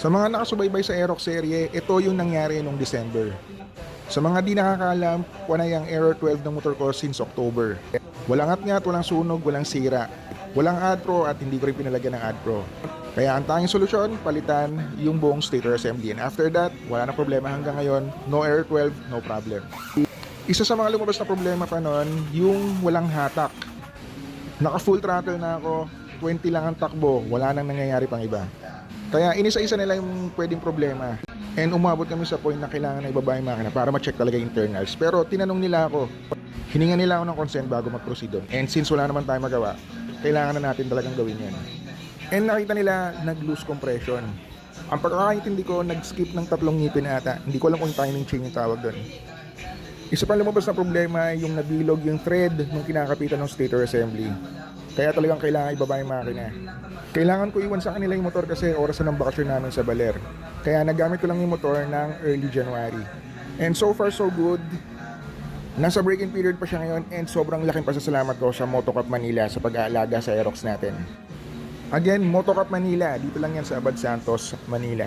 Sa mga nakasubaybay sa Aerox serye, ito yung nangyari nung December. Sa mga di nakakaalam, panay ang Aero 12 ng motor ko since October. Walang ngat-ngat, walang sunog, walang sira. Walang AdPro at hindi ko rin pinalagyan ng AdPro. Kaya ang tanging solusyon, palitan yung buong stator assembly. And after that, wala na problema hanggang ngayon. No Aero 12, no problem. Isa sa mga lumabas na problema pa noon, yung walang hatak. Naka full throttle na ako, 20 lang ang takbo, wala nang nangyayari pang iba. Kaya inisa-isa nila yung pwedeng problema. And umabot kami sa point na kailangan na ibaba yung makina para ma-check talaga yung internals. Pero tinanong nila ako, hininga nila ako ng consent bago mag-proceed doon. And since wala naman tayo magawa, kailangan na natin talagang gawin yan. And nakita nila nag-lose compression. Ang pagkakaintindi ko, nag-skip ng tatlong ngipin ata. Hindi ko alam kung timing chain yung tawag doon. Isa pa lumabas na problema yung nabilog yung thread nung kinakapitan ng stator assembly. Kaya talagang kailangan ibaba yung makina. Kailangan ko iwan sa kanila yung motor kasi oras na ng bakasyon namin sa Baler. Kaya nagamit ko lang yung motor ng early January. And so far so good. Nasa break-in period pa siya ngayon and sobrang laking pasasalamat ko sa Motocup Manila sa pag-aalaga sa Aerox natin. Again, Motocup Manila, dito lang yan sa Abad Santos, Manila.